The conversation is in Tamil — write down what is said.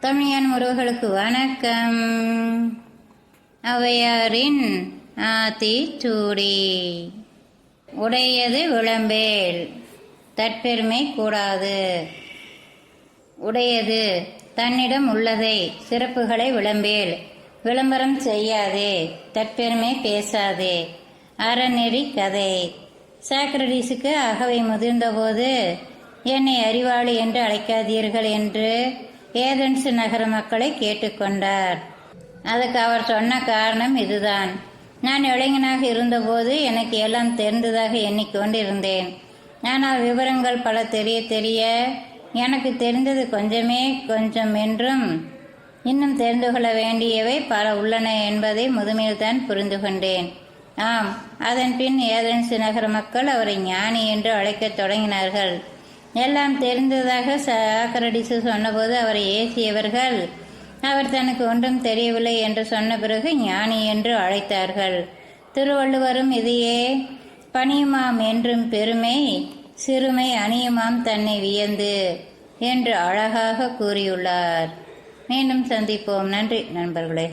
தமிழன் உறவுகளுக்கு வணக்கம். அவையாரின் ஆத்தி சூடி உடையது விளம்பேல். தற்பெருமை கூடாது. உடையது தன்னிடம் உள்ளதை சிறப்புகளை விளம்பேல். விளம்பரம் செய்யாதே தற்பெருமை பேசாதே. அறநெறி கதை. சாக்ரடிஸுக்கு அகவை முதிர்ந்தபோது என்னை அறிவாளி என்று அழைக்காதீர்கள் என்று ஏதென்ஸ் நகர மக்களை கேட்டுக்கொண்டார். அதுக்கு அவர் சொன்ன காரணம் இதுதான். நான் இளைஞனாக இருந்தபோது எனக்கு எல்லாம் தெரிந்ததாக எண்ணிக்கொண்டிருந்தேன். ஆனால் விவரங்கள் பல தெரிய தெரிய எனக்கு தெரிந்தது கொஞ்சமே கொஞ்சம் என்றும் இன்னும் தெரிந்து கொள்ள வேண்டியவை பல உள்ளன என்பதை முதுமையில்தான் புரிந்து கொண்டேன். ஆம் அதன் பின் ஏதென்ஸ் நகர மக்கள் அவரை ஞானி என்று அழைக்கத் தொடங்கினார்கள். எல்லாம் தெரிந்ததாக சாக்கரடிசு சொன்னபோது அவரை ஏசியவர்கள் அவர் தனக்கு ஒன்றும் தெரியவில்லை என்று சொன்ன பிறகு ஞானி என்று அழைத்தார்கள். திருவள்ளுவரும் இதையே பணியுமாம் என்றும் பெருமை சிறுமை அணியுமாம் தன்னை வியந்து என்று அழகாக கூறியுள்ளார். மீண்டும் சந்திப்போம். நன்றி நண்பர்களே.